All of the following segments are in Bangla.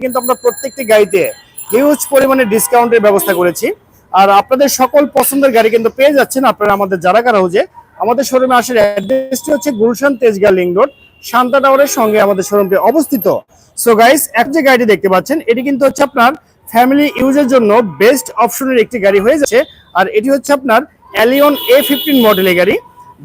কিন্তু আমরা প্রত্যেকটি গাড়িতে হিউজ পরিমাণে ডিসকাউন্টের ব্যবস্থা করেছি। আর আপনাদের সকল পছন্দের গাড়ি কিন্তু পেয়ে যাচ্ছেন আপনারা আমাদের যারা কারা হাউজে আমাদের শোরুমে আসার অ্যাড্রেসটি হচ্ছে গুলশান তেজগা লিং রোড শান্তা টাওয়ারের সঙ্গে আমাদের শোরুমটি অবস্থিত। সো গাইস এক যে গাড়িটি দেখতে পাচ্ছেন, এটি কিন্তু হচ্ছে আপনার ফ্যামিলি ইউজের জন্য বেস্ট অপশনের একটি গাড়ি হয়ে যাচ্ছে। আর এটি হচ্ছে আপনার অ্যালিয়ন এ ফিফটিন মডেলের গাড়ি,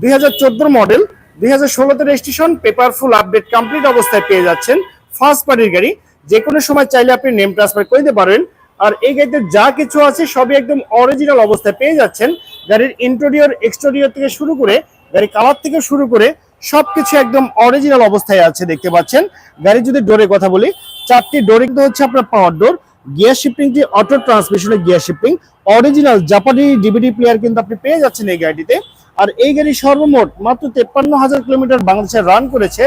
দুই হাজার চোদ্দ মডেল দুই হাজার ষোলোতে registration paper full update complete অবস্থায় পেয়ে যাচ্ছেন। ফার্স্ট পার্টির গাড়ি যে কোনো সময় চাইলে আপনি নেম ট্রান্সফার করে দিতে পারেন। আর এই গাড়িতে যা কিছু আছে সবই একদম অরিজিনাল অবস্থায় পেয়ে যাচ্ছেন। গাড়ির ইন্টেরিয়র এক্সটেরিয়র থেকে শুরু করে গাড়ির কালার থেকে শুরু করে সবকিছু একদম অরিজিনাল অবস্থায় আছে দেখতে পাচ্ছেন। গাড়ি যদি ডোরের কথা বলি, চারটি ডোরে কিন্তু হচ্ছে আপনার পাওয়ার ডোর গিয়ার শিফটিংটি অটো ট্রান্সমিশনের গিয়ার শিফটিং অরিজিনাল জাপানি ডিভিডি প্লেয়ার কিন্তু আপনি পেয়ে যাচ্ছেন এই গাড়িটিতে। আর এই গাড়ি সর্বমোট মাত্র তেপ্পান্ন হাজার কিলোমিটার বাংলাদেশে রান করেছে।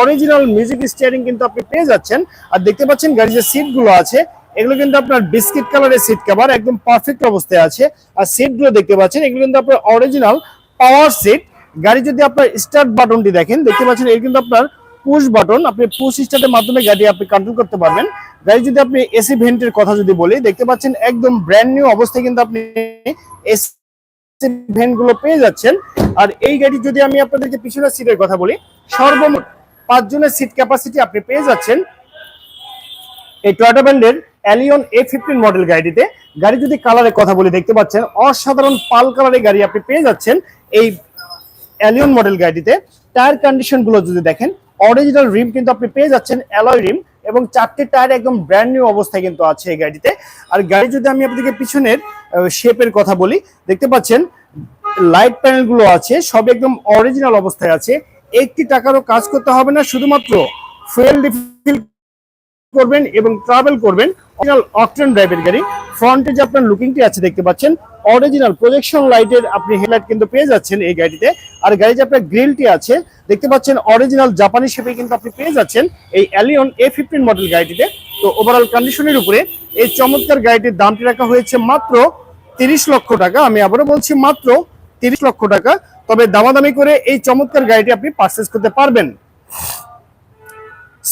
অরিজিনাল মিউজিক স্টিয়ারিং কিন্তু আপনি পেয়ে যাচ্ছেন। আর দেখতে পাচ্ছেন গাড়ির যে সিটগুলো আছে। এগুলো কিন্তু আপনার বিস্কিট কালারের সিট কভার একদম পারফেক্ট অবস্থায় আছে। আর সিটগুলো দেখতে পাচ্ছেন, এগুলো কিন্তু আপনার অরিজিনাল পাওয়ার সিট গাড়ি যদি আপনার স্টার্ট বাটনটি দেখেন, দেখতে পাচ্ছেন এর কিন্তু আপনার পুশ বাটন আপনি পুশ স্টার্টের মাধ্যমে গাড়ি আপনি কন্ট্রোল করতে পারবেন। গাড়ি যদি আপনি এসি ভেন্টের কথা যদি বলি, দেখতে পাচ্ছেন একদম ব্র্যান্ড নিউ অবস্থায় কিন্তু আপনি এসি ভেন্টগুলো পেয়ে যাচ্ছেন। আর এই গাড়ি যদি আমি আপনাদেরকে পিছনের সিটের কথা বলি, সর্বমোট পাঁচজনের সিট ক্যাপাসিটি আপনি পেয়ে যাচ্ছেন এই টয়টা ব্র্যান্ডের অ্যালিয়ন এ ফিফটিন মডেল গাড়িটিতে। গাড়ি যদি কালারের কথা বলি, দেখতে পাচ্ছেন, অসাধারণ পাল কালারের গাড়ি আপনি পেয়ে যাচ্ছেন এই অ্যালিয়ন মডেল গাড়িটিতে। টায়ার কন্ডিশনগুলো যদি দেখেন অরিজিনাল রিম কিন্তু আপনি পেয়ে যাচ্ছেন অ্যালয় রিম এবং চারটি টায়ার একদম ব্র্যান্ড নিউ অবস্থায় কিন্তু আছে এই গাড়িতে। আর গাড়ি যদি আমি আপনাদেরকে পিছনের শেপের কথা বলি, দেখতে পাচ্ছেন লাইট প্যানেলগুলো আছে সব একদম অরিজিনাল অবস্থায় আছে। একটি টাকারও কাজ করতে হবে না, শুধুমাত্র ফুয়েল রিফিল করবেন এবং ট্রাভেল করবেন। অরিজিনাল অকটেন ড্রাইভের গাড়ি। ফ্রন্টে যে আপনার লুকিংটি আছে, দেখতে পাচ্ছেন অরিজিনাল প্রজেকশন লাইটের আপনি হেডলাইট কিন্তু পেয়ে যাচ্ছেন এই গাড়িতে। আর গাড়ি যে আপনার গ্রিলটি আছে, দেখতে পাচ্ছেন অরিজিনাল জাপানি শেপে কিন্তু আপনি পেয়ে যাচ্ছেন এই অ্যালিয়ন এ ফিফটিন মডেল গাড়িটিতে। তো ওভারঅল কন্ডিশনের উপরে এই চমৎকার গাড়িটির দামটি রাখা হয়েছে মাত্র তিরিশ লক্ষ টাকা। আমি আবারও বলছি, মাত্র তিরিশ লক্ষ টাকা। তবে দামাদামি করে এই চমৎকার গাড়িটি আপনি পারচেস করতে পারবেন।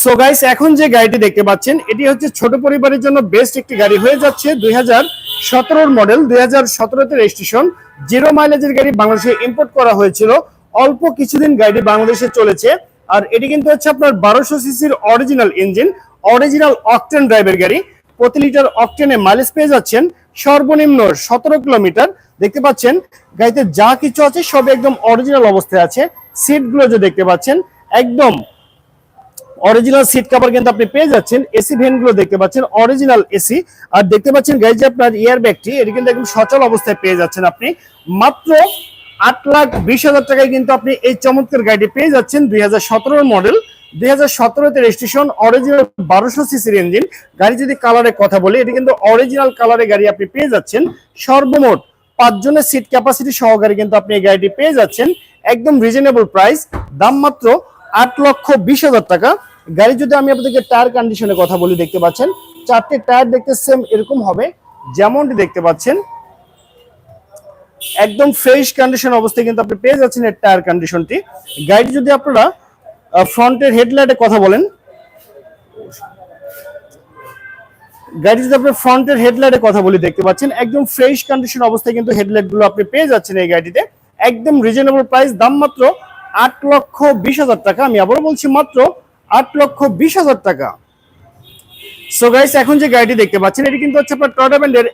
সো গাইস এখন যে গাড়িটি দেখতে পাচ্ছেন, এটি হচ্ছে ছোট পরিবারের জন্য বেস্ট একটি গাড়ি হয়ে যাচ্ছে দুই হাজার সতেরোর মডেল দুই হাজার সতেরোতে রেজিস্ট্রেশন জিরো মাইলেজের গাড়ি বাংলাদেশে ইম্পোর্ট করা হয়েছিল। অল্প কিছুদিন গাড়িটি বাংলাদেশে চলেছে। আর এটি কিন্তু হচ্ছে আপনার বারোশো সিসির অরিজিনাল ইঞ্জিন অরিজিনাল অকটেন ড্রাইভের গাড়ি। প্রতি লিটার অকটেনে মাইলেজ পেয়ে যাচ্ছেন সর্বনিম্ন সতেরো কিলোমিটার। দেখতে পাচ্ছেন, গাড়িতে যা কিছু আছে সব একদম অরিজিনাল অবস্থায় আছে। সিটগুলো যে দেখতে পাচ্ছেন, একদম অরিজিনাল সিট কভার কিন্তু আপনি পেয়ে যাচ্ছেন। এসি ভেনগুলো দেখতে পাচ্ছেন অরিজিনাল এসি। আর দেখতে পাচ্ছেন গাড়ি যে আপনার ইয়ার ব্যাগটি এটি কিন্তু একদম সচল অবস্থায় পেয়ে যাচ্ছেন আপনি। মাত্র আট লাখ বিশ হাজার টাকায় কিন্তু আপনি এই চমৎকার গাড়িটি পেয়ে যাচ্ছেন দুই হাজার মডেল দুই হাজার সতেরোতে রেজিস্ট্রেশন অরিজিনাল বারোশো সিসির ইঞ্জিন গাড়ি যদি কালারের কথা বলি, এটি কিন্তু অরিজিনাল কালারের গাড়ি আপনি পেয়ে যাচ্ছেন। সর্বমোট পাঁচজনের সিট ক্যাপাসিটি সহকারে কিন্তু আপনি এই গাড়িটি পেয়ে যাচ্ছেন। একদম রিজনেবল প্রাইস দাম মাত্র আট লক্ষ বিশ হাজার টাকা। গাড়ি যদি আমি আপনাদেরকে টায়ার কন্ডিশনের কথা বলি, দেখতে পাচ্ছেন, চারটে টায়ার দেখতে সেম এরকম হবে, যেমনটি দেখতে পাচ্ছেন। একদম ফ্রেশ কন্ডিশন অবস্থায় কিন্তু আপনি পেয়ে যাচ্ছেন এর টায়ার কন্ডিশনটি গাড়ি যদি আপনারা ফ্রন্টের হেডলাইটের কথা বলেন গাড়ি আপনি ফ্রন্টের হেডলাইটের কথা বলি, দেখতে পাচ্ছেন? একদম ফ্রেশ কন্ডিশন অবস্থায় কিন্তু আপনি পেয়ে যাচ্ছেন এই গাড়িতে একদম রিজনেবল প্রাইস দাম মাত্র আট লক্ষ বিশ হাজার টাকা। আমি আবারও বলছি মাত্র আট লক্ষ বিশ হাজার টাকা। সো গাইস এখন যে গাড়িটি দেখতে পাচ্ছেন, এটি কিন্তু হচ্ছে আপনার টয়টা ব্র্যান্ডের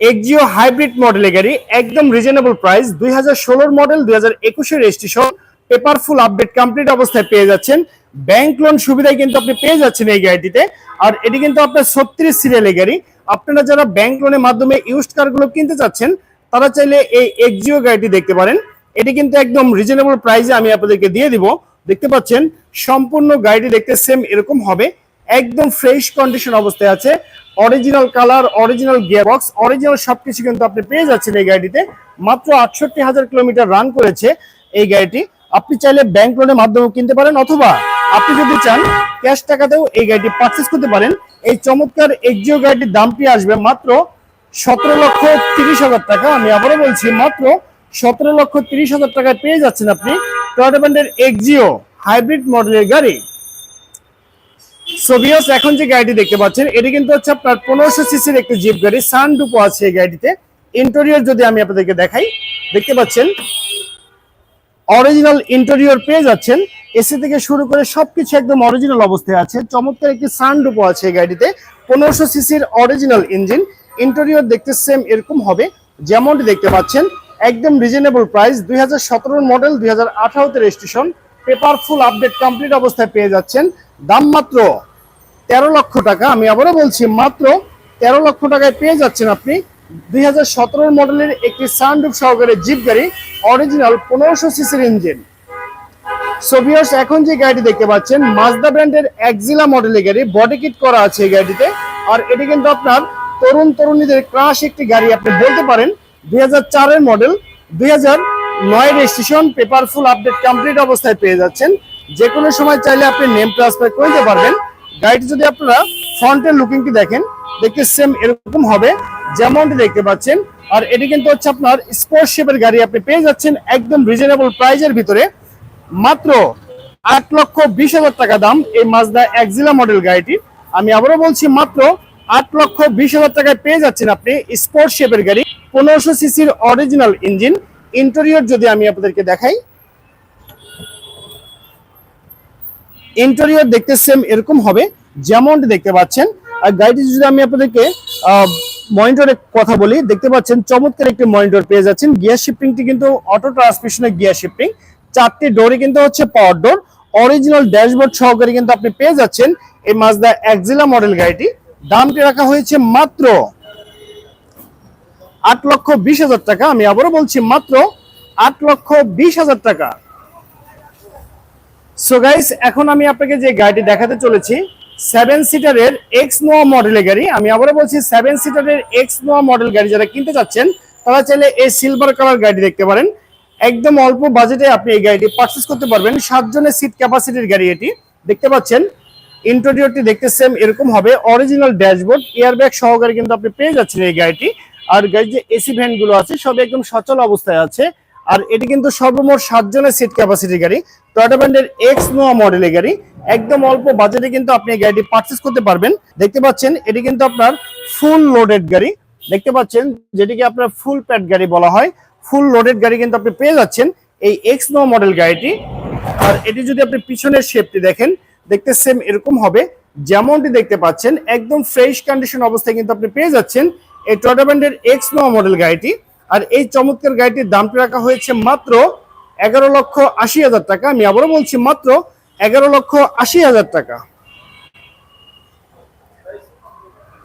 এক্সিও হাইব্রিড মডেলের গাড়ি। একদম রিজনেবল প্রাইস দুই হাজার ষোলোর মডেল দুই হাজার একুশের registration paper full update complete অবস্থায় পেয়ে যাচ্ছেন। ব্যাংক লোন সুবিধায় কিন্তু আপনি পেয়ে যাচ্ছেন এই গাড়িটিতে। আর এটি কিন্তু আপনার ছত্রিশ সিরিয়ালের গাড়ি। আপনারা যারা ব্যাংক লোনের মাধ্যমে ইউজড কারগুলো কিনতে চাচ্ছেন, তারা চাইলে এই এক্সিও গাড়িটি দেখতে পারেন। এটি কিন্তু একদম রিজনেবল প্রাইসে আমি আপনাদেরকে দিয়ে দিব। দেখতে পাচ্ছেন, সম্পূর্ণ গাড়িটি দেখতে সেম এরকম হবে। একদম ফ্রেশ কন্ডিশন অবস্থায় আছে। Original colour original gear box original সবকিছু কিন্তু আপনি পেয়ে যাচ্ছেন এই গাড়িটিতে। মাত্র আটষট্টি হাজার কিলোমিটার রান করেছে এই গাড়িটি। আপনি চাইলে ব্যাংক লোনের মাধ্যমে কিনতে পারেন অথবা আপনি যদি চান ক্যাশ টাকাতেও এই গাড়িটি পারচেস করতে পারেন। এই চমৎকার এক্সিও গাড়িটির দামটি আসবে মাত্র সতেরো লক্ষ তিরিশ হাজার টাকা। আমি আবারও বলছি, মাত্র সতেরো লক্ষ তিরিশ হাজার টাকায় পেয়ে যাচ্ছেন আপনি টয়টা এক্সিও হাইব্রিড মডেলের গাড়ি। সোভিয়াস এখন যে গাড়িটি দেখতে পাচ্ছেন, এটি কিন্তু হচ্ছে আপনার পনেরোশো সিসির একটি জিপ গাড়ি। সানডুপো আছে এই গাড়িতে ইন্টেরিয়র যদি আমি আপনাদেরকে দেখাই, দেখতে পাচ্ছেন অরিজিনাল ইন্টেরিয়র পেয়ে যাচ্ছেন। এসি থেকে শুরু করে সবকিছু একদম অরিজিনাল অবস্থায় আছে। চমৎকার একটি সানডুপো আছে এই গাড়িতে। পনেরোশো সিসির অরিজিনাল ইঞ্জিন ইন্টেরিয়র দেখতে সেম এরকম হবে। যেমনটি দেখতে পাচ্ছেন, একদম রিজনেবল প্রাইস দুই হাজার মডেল দুই হাজার আঠারোতে registration paper full update complete অবস্থায় পেয়ে যাচ্ছেন। দাম মাত্র তেরো লক্ষ টাকা। আমি আবারও বলছি, মাত্র তেরো লক্ষ টাকায় পেয়ে যাচ্ছেন আপনি। দুই হাজার মডেলের একটি সানরুফ সহকারে জিপ গাড়ি অরিজিনাল পনেরোশো সিসির ইঞ্জিন এখন যে গাড়িটি দেখতে পাচ্ছেন মাজদা ব্র্যান্ডের একজিলা মডেলের গাড়ি বডি কিট করা আছে এই আর এটি কিন্তু আপনার তরুণ তরুণীদের ক্রাশ একটি গাড়ি, আপনি বলতে পারেন, দুই চারের মডেল দুই নয় registration paper full update complete অবস্থায় পেয়ে যাচ্ছেন। যে কোনো সময় চাইলে আপনি নেম ট্রান্সফার করে দিতে পারবেন। গাড়িটি যদি আপনারা ফ্রন্টের লুকিংটি দেখেন, দেখতে সেম এরকম হবে। যেমনটি দেখতে পাচ্ছেন। আর এটি কিন্তু হচ্ছে আপনার স্পোর্টস শেপের গাড়ি। আপনি পেয়ে যাচ্ছেন একদম রিজনেবল প্রাইজের ভিতরে। মাত্র আট লক্ষ বিশ হাজার টাকা দাম এই মাজদা একজিলা মডেল গাড়িটি। আমি আবারও বলছি, মাত্র আট লক্ষ বিশ হাজার টাকায় পেয়ে যাচ্ছেন আপনি স্পোর্টস শেপের গাড়ি। পনেরোশো সিসির অরিজিনাল ইঞ্জিন ইন্টেরিয়র যদি আমি আপনাদেরকে দেখাই। ইন্টেরিয়র দেখতে সেম এরকম হবে। যেমনটি দেখতে পাচ্ছেন। আর গাড়িটি যদি আমি আপনাদেরকে মনিটরের কথা বলি, দেখতে পাচ্ছেন চমৎকার একটি মনিটর পেয়ে যাচ্ছেন। গিয়ার শিফটিংটি কিন্তু অটো ট্রান্সমিশনের গিয়ার শিফটিং চারটি ডোরই কিন্তু হচ্ছে পাওয়ার ডোর অরিজিনাল ড্যাশবোর্ড সহকারে কিন্তু আপনি পেয়ে যাচ্ছেন এই মাজদা একজিলা মডেল গাড়িটি। দামটি রাখা হয়েছে মাত্র আট লক্ষ বিশ হাজার টাকা। আমি আবারও বলছি মাত্র আট লক্ষ বিশ হাজার টাকা। সো গাইস এখন আমি আপনাকে যে গাড়িটি দেখাতে চলেছি সেভেন সিটারের এক্স নোয়া মডেলের গাড়ি। আমি আবারও বলছি সেভেন সিটারের এক্স নোয়া মডেল গাড়ি যারা কিনতে চাচ্ছেন, তারা চাইলে এই সিলভার কালার গাড়ি দেখতে পারেন। একদম অল্প বাজেটে আপনি এই গাড়িটি পারচেস করতে পারবেন। সাতজনের সিট ক্যাপাসিটির গাড়ি এটি। দেখতে পাচ্ছেন ইন্টেরিয়রটি দেখতে সেম এরকম হবে। অরিজিনাল ড্যাশবোর্ড এয়ারব্যাগ সহকারে কিন্তু আপনি পেয়ে যাচ্ছেন এই গাড়িটি। আর গাড়ির যে এসি ভ্যানগুলো আছে সব একদম সচল অবস্থায় আছে। আর এটি কিন্তু সর্বমোট সাতজনের সিট ক্যাপাসিটি গাড়ি। টয়টা ব্র্যান্ডের এক্স নোয়া মডেলের গাড়ি। একদম অল্প বাজেটে কিন্তু আপনি গাড়িটি পারচেস করতে পারবেন। দেখতে পাচ্ছেন, এটি কিন্তু আপনার ফুল লোডেড গাড়ি। দেখতে পাচ্ছেন, যেটিকে আপনার ফুল প্যাড গাড়ি বলা হয়। ফুল লোডেড গাড়ি কিন্তু আপনি পেয়ে যাচ্ছেন এই এক্স নো মডেল গাড়িটি। আর এটি যদি আপনি পিছনের শেপটি দেখেন, দেখতে সেম এরকম হবে। যেমনটি দেখতে পাচ্ছেন, একদম ফ্রেশ কন্ডিশন অবস্থায় কিন্তু আপনি পেয়ে যাচ্ছেন এই টয়টা ব্র্যান্ডের এক্স নো মডেল গাড়িটি। আর এই চমৎকার গাড়িটির দামটি রাখা হয়েছে মাত্র এগারো লক্ষ আশি হাজার টাকা। আমি আবারও বলছি মাত্র এগারো লক্ষ আশি হাজার টাকা।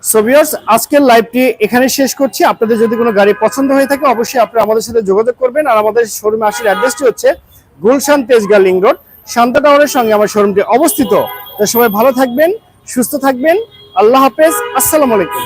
সোভিয়ার্স আজকের লাইভটি এখানে শেষ করছি। আপনাদের যদি কোনো গাড়ি পছন্দ হয়ে থাকে, অবশ্যই আপনি আমাদের সাথে যোগাযোগ করবেন। আর আমাদের শোরুমে আসার অ্যাড্রেসটি হচ্ছে গুলশান তেজগা লিং রোড শান্তা টাওয়ারের সঙ্গে আমার শোরুমটি অবস্থিত। তো সবাই ভালো থাকবেন, সুস্থ থাকবেন। আল্লাহ হাফেজ। আসসালামু আলাইকুম।